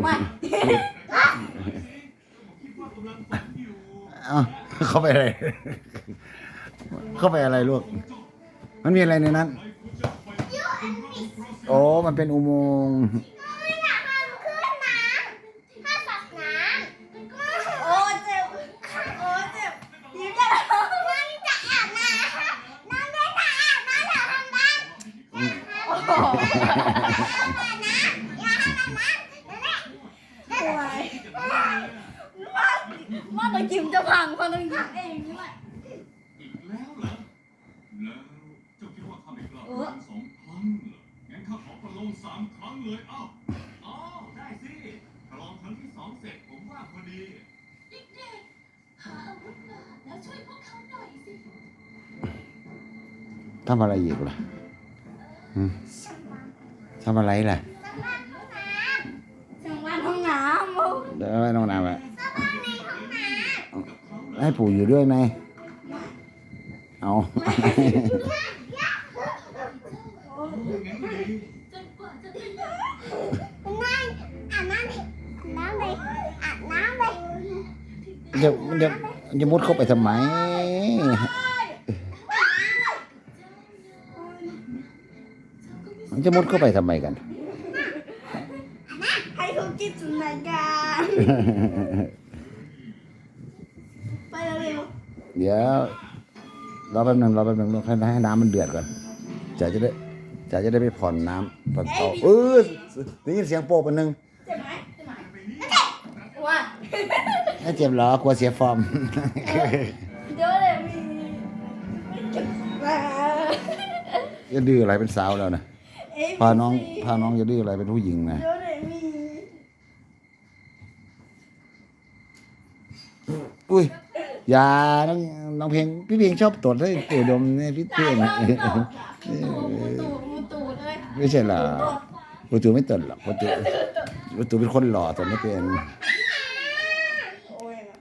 ไม่เอ้าเข้าไปอะไร เข้าไปอะไรลูก มันมีอะไรในนั้น โอ้ มันเป็นอุโมงค์ไม่อยากให้มันขึ้นน้ำถ้าสับน้ำโอ้เจ็บ โอ้เจ็บยิ้มจะน้องจะอาบน้ำน้องได้จะอาบน้ำเดี๋ยวทำบ้านโอ้โหอย่าให้มันน้ำนั่นแหละ วยว่าว่าต้องยิ้มจะพังเพราะต้องเองนี่แหละอีกแล้วเหรอ แล้วเจ้าคิดว่าข้าไม่กล้าประลองสองครั้งเหรอ งั้นข้าขอประลองสามครั้งเลย เอ้าอ๋อได้สิประลองครั้งที่สองเสร็จผมว่าพอดี เด็กๆ หาอาวุธมาแล้วช่วยพวกเขาหน่อยสิทำอะไรอีกล่ะหืมทำอะไรล่ะจังหวัดห้องน้ำมุก เดี๋ยวให้น้องน้ำอะสบายในห้องน้ำให้ปู่อยู่ด้วยไหมเอางั้นก็ดีจนกว่าจะเป็นนั่งอาบน้ำดิน้ำเลยอาบน้ำเลยมันจะมันจะมันจะมุดเข้าไปทำไมมันจะมุดเข้าไปทำไมกันให้เขาคิด จินตนาการไปเร็วเดี๋ยวรอแป๊บหนึงรอแป๊บหนึงให้ให้น้ำมันเดือดก่อนจะจะได้จะจะได้ไปผ่อนน้ำผ่อนเตาเออได้ยินเสียงโป๊ะปันหนึงๆเจ็บไหมเจ็บไหมว่าไม่เจ็บเหรอกลัวเสียฟอร์ม เดี๋ยวเลยมีเจ็บมาจะดื้ออะไรเป็นสาวแล้วนะเอ๊ะพาน้องพาน้องจะดื้ออะไรเป็นผู้หญิงนะ เดี๋ยวเลยมี อุ้ยอย่าน้องน้องเพลงพี่เพลงชอบตดให้ปู่ดมเนี่ยพี่เพลงมูตูมูตูเลยไม่ใช่เหรอปู่ตูไม่ตดหรอกปู่ตูปู่ตูเป็นคนหล่อแต่ไม่เป็นเ